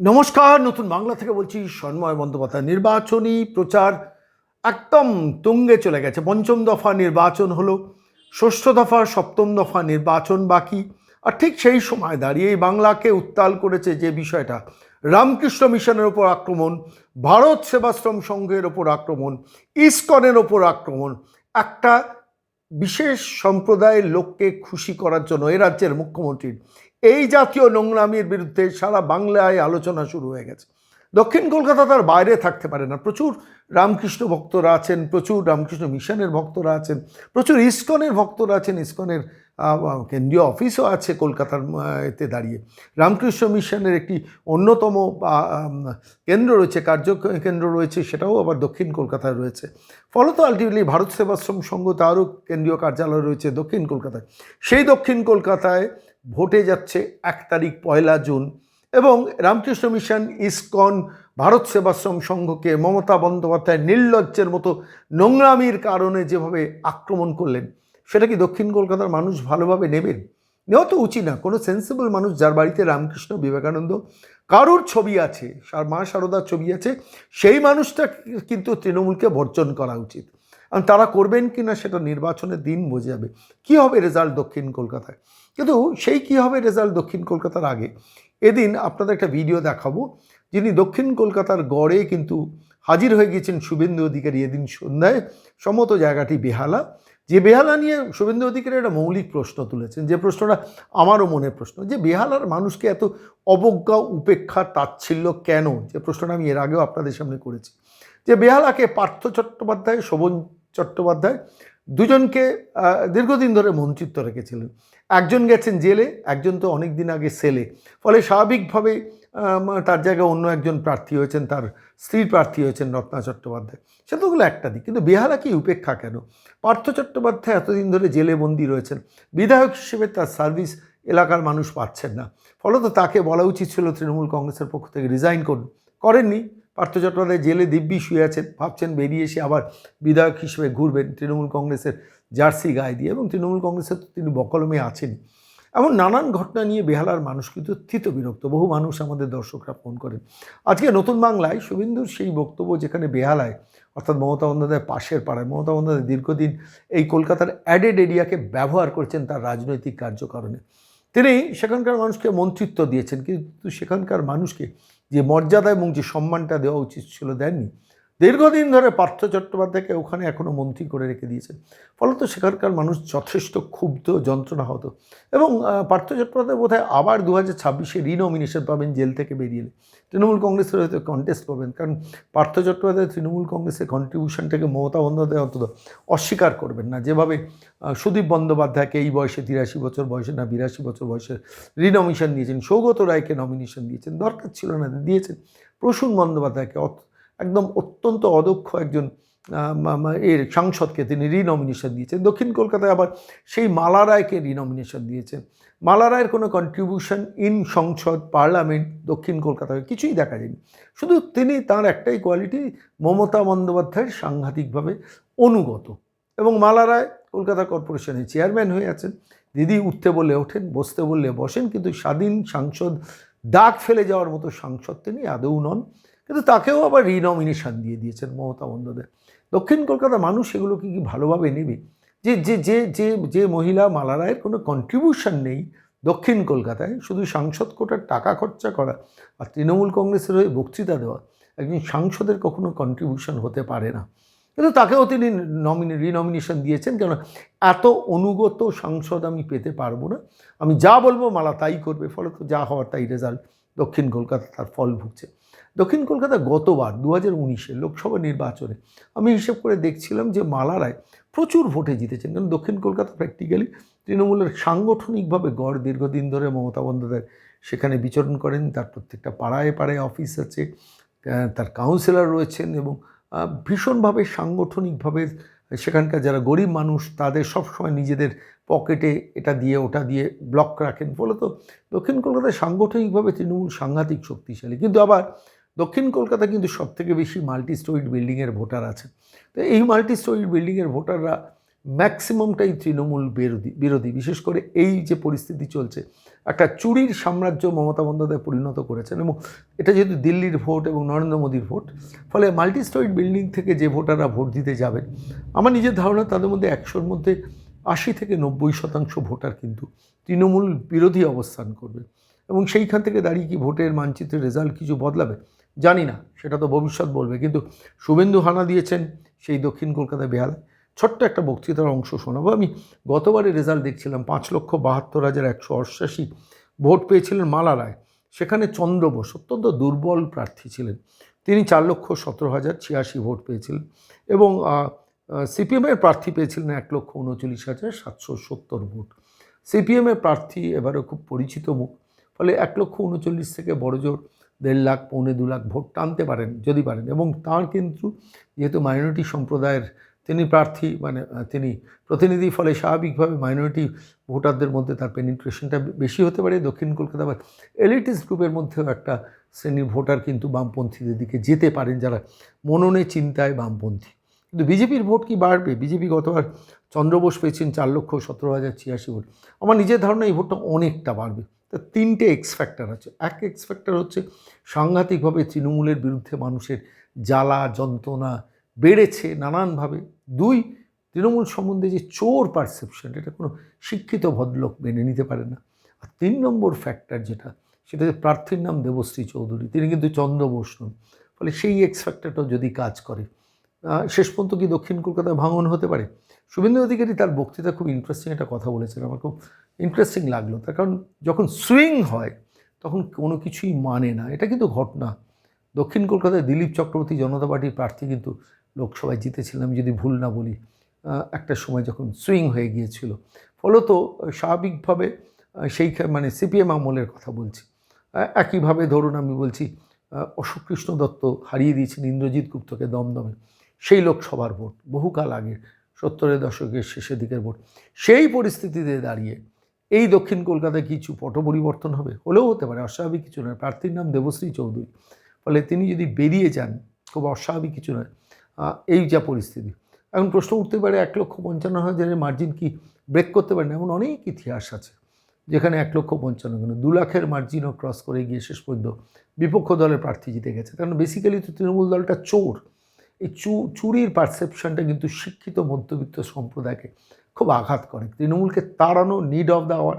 নমস্কার, নতুন বাংলা থেকে বলছি সন্ময় বন্দ্যোপাধ্যায়। নির্বাচনী প্রচার একদম তুঙ্গে চলে গেছে। পঞ্চম দফা নির্বাচন হলো, ষষ্ঠ দফা, সপ্তম দফা নির্বাচন বাকি। আর ঠিক সেই সময় দাঁড়িয়ে বাংলাকে উত্তাল করেছে যে বিষয়টা, রামকৃষ্ণ মিশনের ওপর আক্রমণ, ভারত সেবাশ্রম সংঘের ওপর আক্রমণ, ইস্কনের ওপর আক্রমণ, একটা বিশেষ সম্প্রদায়ের লোককে খুশি করার জন্য এ রাজ্যের মুখ্যমন্ত্রীর এই জাতীয় নোংরামির বিরুদ্ধে সারা বাংলায় আলোচনা শুরু হয়ে গেছে। দক্ষিণ কলকাতা তার বাইরে থাকতে পারে না। প্রচুর রামকৃষ্ণ ভক্তরা আছেন, প্রচুর রামকৃষ্ণ মিশনের ভক্তরা আছেন, প্রচুর ইস্কনের ভক্তরা আছেন, ইস্কনের কেন্দ্রীয় অফিসও আছে কলকাতার এতে দাঁড়িয়ে। রামকৃষ্ণ মিশনের একটি অন্যতম কেন্দ্র রয়েছে, কার্য কেন্দ্র রয়েছে, সেটাও আবার দক্ষিণ কলকাতায় রয়েছে। ফলত আলটিমেটলি ভারত সেবাশ্রম সংঘ তারও কেন্দ্রীয় কার্যালয় রয়েছে দক্ষিণ কলকাতায়। সেই দক্ষিণ কলকাতায় ভোটে যাচ্ছে এক তারিখ পয়লা জুন এবং রামকৃষ্ণ মিশন, ইসকন, ভারত সেবাশ্রম সংঘকে মমতা বন্দ্যোপাধ্যায় নির্লজ্জের মতো নোংরামির কারণে যেভাবে আক্রমণ করলেন, সেটা কি দক্ষিণ কলকাতার মানুষ ভালোভাবে নেবেন? নেওয়া তো উচিত না। কোনো সেন্সিবল মানুষ যার বাড়িতে রামকৃষ্ণ, বিবেকানন্দ কারুর ছবি আছে মা সারদার ছবি আছে, সেই মানুষটা কিন্তু তৃণমূলকে বর্জন করা উচিত। আর তারা করবেন কি না সেটা নির্বাচনের দিন বোঝা যাবে কী হবে রেজাল্ট দক্ষিণ কলকাতায়? কিন্তু সেই কী হবে রেজাল্ট দক্ষিণ কলকাতার আগে? এদিন আপনাদের একটা ভিডিও দেখাবো, যিনি দক্ষিণ কলকাতার গড়ে কিন্তু হাজির হয়ে গিয়েছেন শুভেন্দু অধিকারী এদিন সন্ধ্যায়। সমত জায়গাটি বেহালা। যে বেহালা নিয়ে শুভেন্দু অধিকারী একটা মৌলিক প্রশ্ন তুলেছেন, যে প্রশ্নটা আমারও মনের প্রশ্ন, যে বেহালার মানুষকে এত অবজ্ঞা, উপেক্ষা, তাচ্ছিল্য কেন? যে প্রশ্নটা আমি এর আগেও আপনাদের সামনে করেছি। যে বেহালাকে পার্থ চট্টোপাধ্যায়, শোভন চট্টোপাধ্যায় দুজনকে দীর্ঘদিন ধরে মন্ত্রিত্ব রেখেছিলেন। একজন গেছেন জেলে, একজন তো অনেক দিন আগে সেলে। ফলে স্বাভাবিকভাবে তার জায়গায় অন্য একজন প্রার্থী হয়েছেন, তার স্ত্রীর প্রার্থী হয়েছেন রত্না চট্টোপাধ্যায়। সে হলো একটা দিক। কিন্তু বেহালা কি উপেক্ষা কেন? পার্থ চট্টোপাধ্যায় এতদিন ধরে জেলে বন্দি রয়েছেন। বিধায়ক হিসেবে তার সার্ভিস এলাকার মানুষ পাচ্ছেন না। ফলত তাকে বলা উচিত ছিল তৃণমূল কংগ্রেসের পক্ষ থেকে রিজাইন করুন। করেননি। পার্থ চট্টোপাধ্যায় জেলে দিব্যি শুয়ে আছেন, ভাবছেন বেরিয়ে এসে আবার বিধায়ক হিসেবে ঘুরবেন তৃণমূল কংগ্রেসের জার্সি গায়ে দিয়ে এবং তৃণমূল কংগ্রেসের তো তিনি বকলমে আছেন। এমন নানান ঘটনা নিয়ে বেহালার মানুষ কিন্তু থিত বিরক্ত, বহু মানুষ আমাদের দর্শকরা ফোন করেন। আজকে নতুন বাংলায় শুভেন্দুর সেই বক্তব্য যেখানে বেহালায়, অর্থাৎ মমতা বন্দ্যোপাধ্যায় পাশের পাড়ায়, মমতা বন্দ্যোপাধ্যায় দীর্ঘদিন এই কলকাতার অ্যাডেড এরিয়াকে ব্যবহার করেছেন তার রাজনৈতিক কার্যকারণে। তিনি সেখানকার মানুষকে মন্ত্রিত্ব দিয়েছেন, কিন্তু সেখানকার মানুষকে যে মর্যাদা এবং যে সম্মানটা দেওয়া উচিত ছিল দেননি দীর্ঘদিন ধরে পার্থ চট্টোপাধ্যায়কে ওখানে এখনও মন্ত্রী করে রেখে দিয়েছেন ফলত সেখানকার মানুষ যথেষ্ট ক্ষুব্ধ, যন্ত্রণা হতো এবং পার্থ চট্টোপাধ্যায় বোধহয় আবার দু হাজার ছাব্বিশে রিনমিনেশন পাবেন, জেল থেকে বেরিয়ে এলে। তৃণমূল কংগ্রেসের হয়তো কন্টেস্ট পাবেন, কারণ পার্থ চট্টোপাধ্যায় তৃণমূল কংগ্রেসের কন্ট্রিবিউশনটাকে মমতা বন্দ্যোপাধ্যায় অন্তত অস্বীকার করবেন না। যেভাবে সুদীপ বন্দ্যোপাধ্যায়কে এই বয়সে তিরাশি বছর বয়সে না বিরাশি বছর বয়সে রিনমিনেশন দিয়েছেন, সৌগত রায়কে নমিনেশন দিয়েছেন, দরকার ছিল না, দিয়েছেন। প্রসূন বন্দ্যোপাধ্যায়কে একদম অত্যন্ত অদক্ষ একজন এর সাংসদকে তিনি রিনমিনেশন দিয়েছেন। দক্ষিণ কলকাতায় আবার সেই মালা রায়কে রিনমিনেশন দিয়েছেন। মালা রায়ের কোনো কন্ট্রিবিউশন ইন সংসদ পার্লামেন্ট দক্ষিণ কলকাতায় কিছুই দেখা যায়নি। শুধু তিনি তার একটাই কোয়ালিটি মমতা বন্দ্যোপাধ্যায়ের সাংঘাতিকভাবে অনুগত। এবং মালা রায় কলকাতা কর্পোরেশনের চেয়ারম্যান হয়ে আছেন। দিদি উঠতে বললে ওঠেন, বসতে বললে বসেন, কিন্তু স্বাধীন সাংসদ ডাক ফেলে যাওয়ার মতো সাংসদ তিনি আদৌ নন। কিন্তু তাকেও আবার রিনমিনেশন দিয়ে দিয়েছেন মমতা বন্দ্যোপাধ্যায়। দক্ষিণ কলকাতার মানুষ এগুলোকে কি ভালোভাবে নেবে? যে যে যে যে যে মহিলা মালা রায়ের কোনো কন্ট্রিবিউশন নেই দক্ষিণ কলকাতায়, শুধু সাংসদ কোটার টাকা খরচা করা আর তৃণমূল কংগ্রেসের হয়ে বক্তৃতা দেওয়া, একজন সাংসদের কখনো কন্ট্রিবিউশন হতে পারে না। কিন্তু তাকেও তিনি নমিনে রিনমিনেশন দিয়েছেন, কেন এত অনুগত সাংসদ আমি পেতে পারব না। আমি যা বলব মালা তাই করবে, ফলে তো যা হওয়ার তাই রেজাল্ট দক্ষিণ কলকাতা তার ফল ভুগছে। দক্ষিণ কলকাতা গতবার দু হাজার উনিশে লোকসভা নির্বাচনে আমি হিসেব করে দেখছিলাম যে মালা রায় প্রচুর ভোটে জিতেছেন। কারণ দক্ষিণ কলকাতা প্র্যাকটিক্যালি তৃণমূলের সাংগঠনিকভাবে গড় দীর্ঘদিন ধরে মমতা বন্দ্যোপাধ্যায় সেখানে বিচরণ করেন। তার প্রত্যেকটা পাড়ায় পাড়ায় অফিস আছে তার কাউন্সিলর রয়েছেন এবং ভীষণভাবে সাংগঠনিকভাবে সেখানকার যারা গরিব মানুষ তাদের সবসময় নিজেদের পকেটে এটা দিয়ে ওটা দিয়ে ব্লক রাখেন। ফলে তো দক্ষিণ কলকাতায় সাংগঠনিকভাবে তৃণমূল সাংঘাতিক শক্তিশালী। কিন্তু আবার দক্ষিণ কলকাতা কিন্তু সবথেকে বেশি মাল্টি স্টোরিড বিল্ডিংয়ের ভোটার আছে। তো এই মাল্টি স্টোরিড বিল্ডিংয়ের ভোটাররা ম্যাক্সিমামটাই তৃণমূল বিরোধী বিরোধী। বিশেষ করে এই যে পরিস্থিতি চলছে, একটা চুরির সাম্রাজ্য মমতা বন্দ্যোপাধ্যায় পরিণত করেছেন এবং এটা যেহেতু দিল্লির ভোট এবং নরেন্দ্র মোদীর ভোট ফলে মাল্টি স্টোরিড বিল্ডিং থেকে যে ভোটাররা ভোট দিতে যাবেন, আমার নিজের ধারণা তাদের মধ্যে একশোর মধ্যে আশি থেকে নব্বই শতাংশ ভোটার কিন্তু তৃণমূল বিরোধী অবস্থান করবে। এবং সেইখান থেকে দাঁড়িয়ে কি ভোটের মানচিত্রের রেজাল্ট কিছু বদলাবে? জানি না, সেটা তো ভবিষ্যৎ বলবে। কিন্তু শুভেন্দু হানা দিয়েছেন সেই দক্ষিণ কলকাতায় বেহালায় ছোট্ট একটা বক্তৃতার অংশ শোনাবো। আমি গতবারের রেজাল্ট দেখছিলাম, পাঁচ লক্ষ বাহাত্তর হাজার একশো অষ্টাশি ভোট পেয়েছিলেন মালা রায়। সেখানে চন্দ্র বোস অত্যন্ত দুর্বল প্রার্থী ছিলেন। তিনি চার লক্ষ সতেরো হাজার ছিয়াশি ভোট পেয়েছিলেন এবং সিপিএমের প্রার্থী পেয়েছিলেন এক লক্ষ উনচল্লিশ হাজার সাতশো সত্তর ভোট। সিপিএমের প্রার্থী এবারও খুব পরিচিত মুখ, ফলে এক লক্ষ উনচল্লিশ থেকে বড় জোর দেড় লাখ, পৌনে দু লাখ ভোট টানতে পারেন, যদি পারেন। এবং তার কিন্তু যেহেতু মাইনরিটি সম্প্রদায়ের তিনি প্রার্থী মানে তিনি প্রতিনিধি, ফলে স্বাভাবিকভাবে মাইনরিটি ভোটারদের মধ্যে তার পেনিট্রেশনটা বেশি হতে পারে। দক্ষিণ কলকাতা বা এলিটিস গ্রুপের মধ্যেও একটা শ্রেণির ভোটার কিন্তু বামপন্থীদের দিকে যেতে পারেন, যারা মননে চিন্তায় বামপন্থী। কিন্তু বিজেপির ভোট কি বাড়বে? বিজেপি গতবার চন্দ্রবোস পেয়েছেন চার লক্ষ সতেরো হাজার ছিয়াশি ভোট। আমার নিজের ধারণা এই ভোটটা অনেকটা বাড়বে। তা তিনটে এক্স ফ্যাক্টর আছে। এক এক্স ফ্যাক্টর হচ্ছে সাংঘাতিকভাবে তৃণমূলের বিরুদ্ধে মানুষের জ্বালা, যন্ত্রণা বেড়েছে নানানভাবে। দুই, তৃণমূল সম্বন্ধে যে চোর পারসেপশন এটা কোনো শিক্ষিত ভদ্রলোক মেনে নিতে পারে না। আর তিন নম্বর ফ্যাক্টর যেটা, সেটা যে প্রার্থীর নাম দেবশ্রী চৌধুরী, তিনি কিন্তু চন্দ্র নন ফলে সেই এক্স ফ্যাক্টরটাও যদি কাজ করে শেষ পর্যন্ত কি দক্ষিণ কলকাতায় ভাঙন হতে পারে? শুভেন্দু অধিকারী তার বক্তৃতা খুব ইন্টারেস্টিং একটা কথা বলেছেন। আমার খুব ইন্টারেস্টিং লাগল। তার কারণ যখন সুইং হয়, তখন কোনো কিছুই মানে না। এটা কিন্তু ঘটনা। দক্ষিণ কলকাতায় দিলীপ চক্রবর্তী জনতা পার্টির প্রার্থী কিন্তু লোকসভায় জিতেছিলেন, আমি যদি ভুল না বলি। একটা সময় যখন সুইং হয়ে গিয়েছিল। ফলত স্বাভাবিকভাবে সেই মানে সিপিএম আমলের কথা বলছি। একইভাবে ধরুন আমি বলছি অশোক কৃষ্ণ দত্ত হারিয়ে দিয়েছেন ইন্দ্রজিৎ গুপ্তকে দমদমে। সেই লোকসভার ভোট, বহুকাল আগে। সত্তরের দশকের শেষের দিকের ভোট। সেই পরিস্থিতিতে দাঁড়িয়ে এই দক্ষিণ কলকাতায় কিছু পট পরিবর্তন হবে? হলেও হতে পারে, অস্বাভাবিক কিছু নয়। প্রার্থীর নাম দেবশ্রী চৌধুরী। ফলে তিনি যদি বেরিয়ে যান, খুব অস্বাভাবিক কিছু নয়। এই যা পরিস্থিতি। এখন প্রশ্ন উঠতে পারে, এক লক্ষ পঞ্চান্ন হাজারের মার্জিন কি ব্রেক করতে পারেন? এমন অনেক ইতিহাস আছে, যেখানে এক লক্ষ পঞ্চান্ন কেন? দু লাখের মার্জিনও ক্রস করে গিয়ে শেষ পর্যন্ত বিপক্ষ দলের প্রার্থী জিতে গেছে। কারণ বেসিক্যালি তো তৃণমূল দলটা চোর। এই চু, চুরির পারসেপশনটা কিন্তু শিক্ষিত মধ্যবিত্ত সম্প্রদায়কে খুব আঘাত করে। তৃণমূলকে তাড়ানো নিড অফ দ্য আওয়ার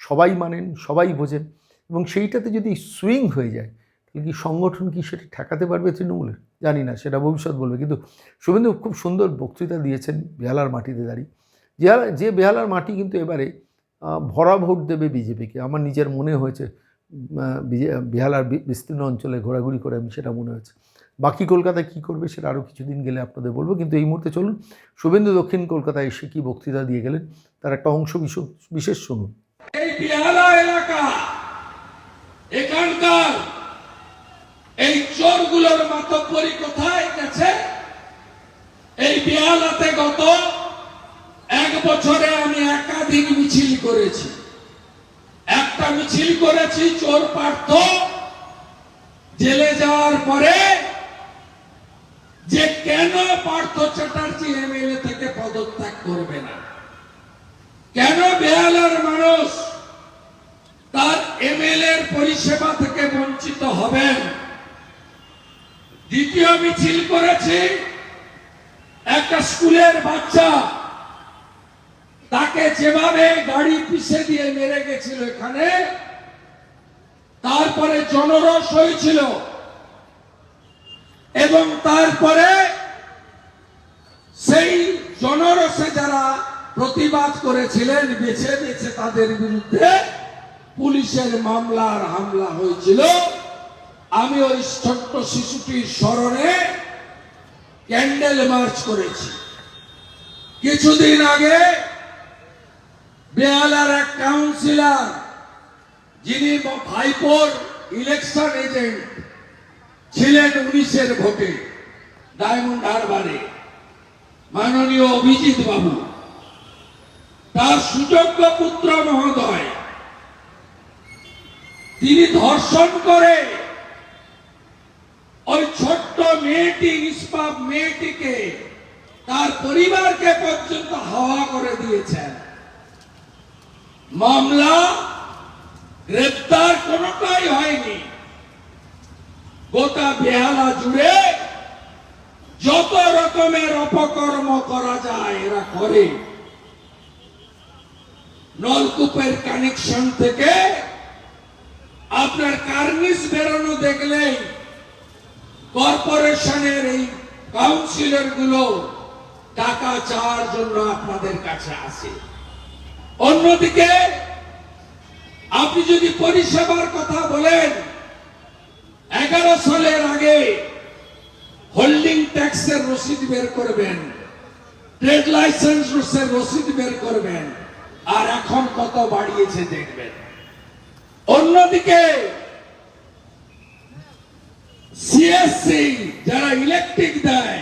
সবাই মানেন, সবাই বোঝেন এবং সেইটাতে যদি সুইং হয়ে যায়, তাহলে কি সংগঠন কি সেটা ঠেকাতে পারবে তৃণমূলের? জানি না, সেটা ভবিষ্যৎ বলবে। কিন্তু শুভেন্দু খুব সুন্দর বক্তৃতা দিয়েছেন বেহালার মাটিতে দাঁড়িয়ে। যে যে বেহালার মাটি কিন্তু এবারে ভরা ভোট দেবে বিজেপিকে। আমার নিজের মনে হয়েছে বেহালার বিস্তীর্ণ অঞ্চলে ঘোরাঘুরি করে আমি সেটা মনে হয়েছে। বাকি কলকাতায় কী করবে সেটা আরও কিছুদিন গেলে আপনাদের বলব, কিন্তু এই মুহূর্তে চলুন, শুভেন্দু দক্ষিণ কলকাতায় এসে কী বক্তৃতা দিয়ে গেলেন, তার একটা অংশ বিশ- বিশেষ শুনুন। এই বেহালা এলাকা, এখানকার এই চোরগুলোর মাতব্বরি কোথায় গেছে? এই বেহালাতে গত এক বছরে আমি একাধিক মিছিল করেছি। একটা মিছিল করেছি, চোর পার্থ, জেলে যাওয়ার পরে যে কেন পার্থ চ্যাটার্জি এমএলএ থেকে পদত্যাগ করবে না? কেন বেহালার মানুষ তার এমএলএর পরিষেবা থেকে বঞ্চিত হবেন? দ্বিতীয় মিছিল করেছি, একটা স্কুলের বাচ্চা তাকে যেভাবে গাড়ি পিছে দিয়ে মেরে গেছিল এখানে, তারপরে জনরস হয়েছিল। এবং তারপরে সেই জনরসে যারা প্রতিবাদ করেছিলেন, বেছে বেছে তাদের বিরুদ্ধে পুলিশের মামলার হামলা হয়েছিল। আমি ওই ছোট্ট শিশুটির স্মরণে ক্যান্ডেল মার্চ করেছি। কিছুদিন আগে বেহালার এক কাউন্সিলার, যিনি ভাইপোর ইলেকশন এজেন্ট ছিলেন উনিশের ভোটে, ডায়মন্ড হারবারে। মাননীয় অভিজিৎ বাবু, তার সুযোগ্য পুত্র মহোদয়, তিনি ধর্ষণ করে ওই ছোট্ট মেয়েটি, নিষ্পাপ মেয়েটিকে তার পরিবারকে পর্যন্ত হাওয়া করে দিয়েছেন। মামলা, গ্রেপ্তার কোনটাই হয়নি। গোটা বেহালা জুড়ে যত রকমের অপকর্ম করা যায় এরা করে। নলকূপের কানেকশন থেকে আপনার কার্নিস বেরোনো দেখলেই কর্পোরেশনের এই কাউন্সিলরগুলো টাকা চাওয়ার জন্য আপনাদের কাছে আসে। অন্যদিকে আপনি যদি পরিষেবার কথা বলেন এগারো সালের আগে হোল্ডিং ট্যাক্সের রসিদ বের করবেন ট্রেড লাইসেন্স রসিদ বের করবেন, আর এখন কত বাড়িয়েছে দেখবেন। অন্যদিকে সিএসসি যারা ইলেকট্রিক দেয়,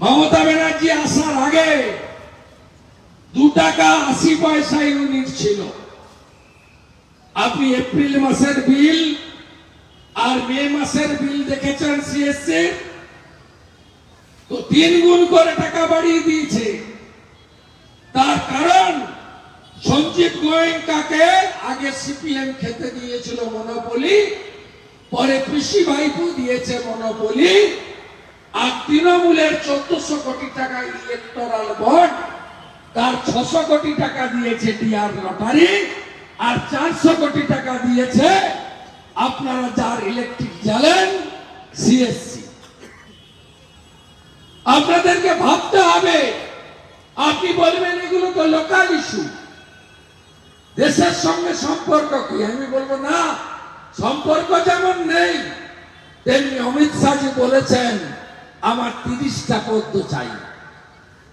মমতা ব্যানার্জি আসার আগে দু টাকা আশি পয়সা ইউনিট ছিল। আপনি এপ্রিল মাসের বিল আর মে মাসের বিল দেখেছেন সিএসসি তো তিন গুণ করে টাকা বাড়িয়ে দিয়েছে। তার কারণ, সঞ্জীব গোয়েঙ্কাকে আগে সিপিএম খেতে দিয়েছিল মনোপলি, পরে কৃষি ভাইপু দিয়েছে মনোপলি, আর তৃণমূলের চোদ্দশো কোটি টাকা ইলেকটোরাল বন্ড তার ছশো কোটি টাকা দিয়েছে ডিআর লটারি, আর চারশো কোটি টাকা দিয়েছে আপনারা যার ইলেকট্রিক জ্বালেন সিএসসি আপনাদেরকে ভাবতে হবে, আপনি বলবেন এগুলো তো লোকাল ইস্যু দেশের সঙ্গে সম্পর্ক কি? আমি বলব না। সম্পর্ক যেমন নেই, তেমনি অমিত শাহজি বলেছেন, আমার তিরিশটা পদ্ম চাই।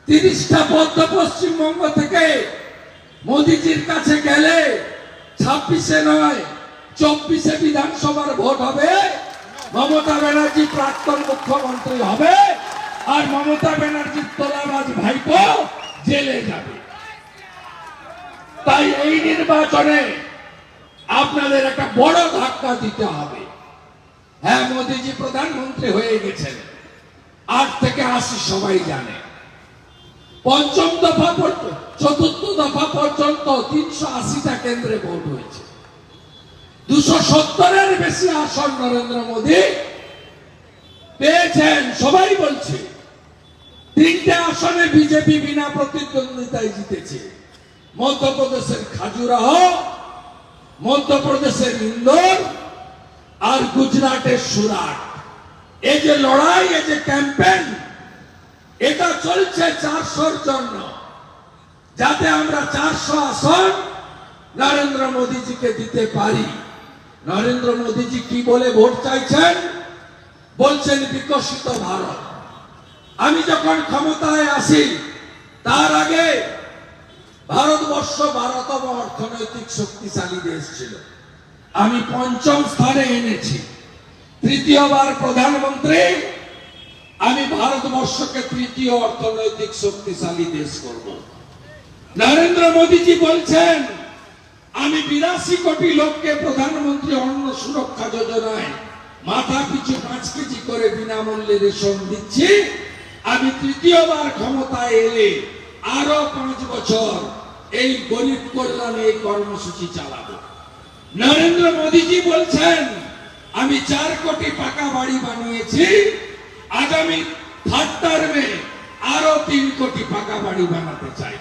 তিরিশটা পদ্ম পশ্চিমবঙ্গ থেকে মোদিজির কাছে গেলে ছাব্বিশে নয় চব্বিশে বিধানসভার ভোট হবে, মমতা ব্যানার্জি প্রাক্তন মুখ্যমন্ত্রী হবে, আর মমতা ব্যানার্জির তোলাবাজ ভাইপো জেলে যাবে। তাই এই নির্বাচনে আপনাদের একটা বড় ধাক্কা দিতে হবে। হ্যাঁ মোদিজি প্রধানমন্ত্রী হয়ে গেছেন। আট থেকে আশি সবাই জানে। পঞ্চম দফা পর্যন্ত, চতুর্থ দফা পর্যন্ত তিনশো আশিটা কেন্দ্রে ভোট হয়েছে। দুশো সত্তরের বেশি আসন নরেন্দ্র মোদী পেয়েছেন। সবাই বলছে, তিনটে আসনে বিজেপি বিনা প্রতিদ্বন্দ্বিতায় জিতেছে। মধ্যপ্রদেশের খাজুরাহ, মধ্যপ্রদেশের ইন্দোর আর গুজরাটের সুরাট। এই যে লড়াই, এই যে ক্যাম্পেন এটা চলছে চারশোর জন্য। যাতে আমরা চারশো আসন নরেন্দ্র মোদীজিকে দিতে পারি। নরেন্দ্র মোদীজি কি বলে ভোট চাইছেন? বলছেন বিকশিত ভারত। আমি যখন ক্ষমতায় আসি তার আগে ভারতবর্ষ বারোতম অর্থনৈতিক শক্তিশালী দেশ ছিল। আমি পঞ্চম স্থানে এনেছি। তৃতীয়বার প্রধানমন্ত্রী, আমি ভারতবর্ষকে তৃতীয় অর্থনৈতিক শক্তিশালী দেশ করব। নরেন্দ্র মোদীজি বলছেন আমি বিরাশি কোটি লোককে প্রধানমন্ত্রী অন্ন সুরক্ষা যোজনায় মাথা পিছু পাঁচ কেজি করে বিনামূল্যে রেশন দিচ্ছি। আমি তৃতীয়বার ক্ষমতায় এলে আরও পাঁচ বছর এই গরিব কল্যাণে এই কর্মসূচি চালাবো। নরেন্দ্র মোদীজি বলছেন, আমি চার কোটি পাকা বাড়ি বানিয়েছি। আগামী থার্ড টার্মে আরও তিন কোটি পাকা বাড়ি বানাতে চাই।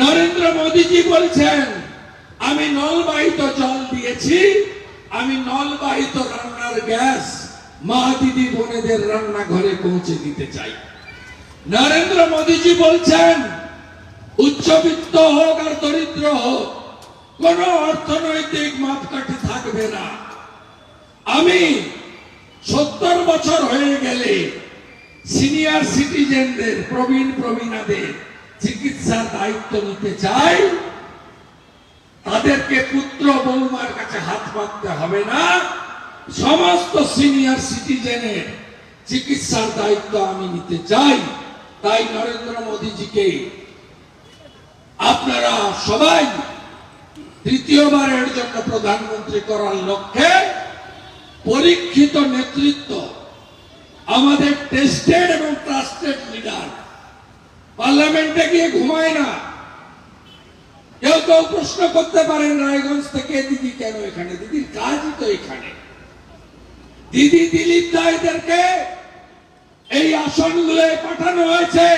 নরেন্দ্র মোদীজি বলছেন আমি নলবাহিত জল দিয়েছি, আমি নলবাহিত রান্নার গ্যাস মা দিদি বোনেদের রান্নাঘরে পৌঁছে দিতে চাই। নরেন্দ্র মোদীজি বলছেন, উচ্চবিত্ত হোক আর দরিদ্র হোক, কোন অর্থনৈতিক মাপকাঠি থাকবে না। আমি সত্তর বছর হয়ে গেলে সিনিয়র সিটিজেনদের, প্রবীণ প্রবীণাদের চিকিৎসার দায়িত্ব নিতে চাই। তাদেরকে পুত্র বৌমার কাছে হাত পাততে হবে না। সমস্ত সিনিয়র সিটিজেনের চিকিৎসার দায়িত্ব আমি নিতে চাই। তাই নরেন্দ্র মোদীজিকে আপনারা সবাই তৃতীয়বারের জন্য প্রধানমন্ত্রী করার লক্ষ্যে পরীক্ষিত নেতৃত্ব, আমাদের টেস্টেড এবং ট্রাস্টেড লিডার পার্লামেন্টে গিয়ে ঘুমায় না। কেউ কেউ প্রশ্ন করতে পারেন, রায়গঞ্জ থেকে দিদি কেন এখানে? দিদির কাজই তো এখানে। দিদি দিলীপ রায়দেরকে এই আসনগুলোয় পাঠানো হয়েছে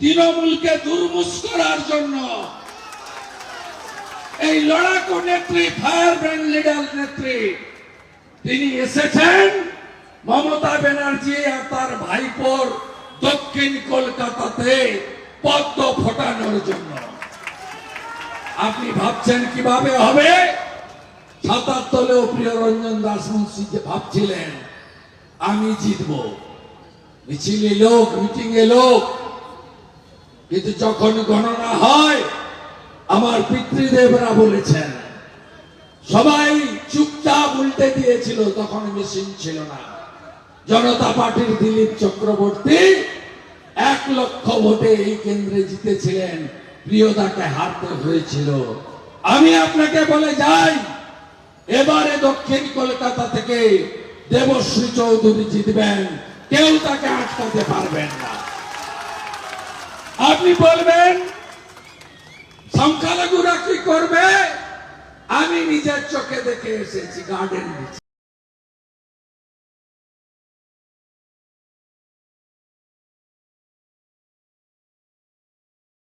তৃণমূলকে দুর্মুষ করার জন্য। এই লড়াকু নেত্রী, ফায়ার ব্র্যান্ড লিডার নেত্রী, তিনি এসেছেন মমতা ব্যানার্জি আর তার ভাইপোর দক্ষিণ কলকাতাতে পদ্ম ফোটানোর জন্য। আপনি ভাবছেন কীভাবে হবে? সাতাত্তরেও প্রিয় রঞ্জন দাস মুন্সি যে ভাবছিলেন, আমি জিতব। মিছিলে লোক মিটিং এ লোক। কিন্তু যখন গণনা হয়, আমার পিতৃদেবরা বলেছেন, সবাই চুপচাপ উল্টে দিয়েছিল, তখন মেশিন ছিল না। জনতা পার্টির দিলীপ চক্রবর্তী এক লক্ষ ভোটে এই কেন্দ্রে জিতেছিলেন। প্রিয়দাকে হারতে হয়েছিল আমি আপনাকে বলে যাই, এবারে দক্ষিণ কলকাতা থেকে দেবশ্রী চৌধুরী জিতবেন। কেউ তাকে আটকাতে পারবেন না। আপনি বলবেন, সংখ্যালঘুরা কি করবে? আমি নিজের চোখে দেখে এসেছি গার্ডেন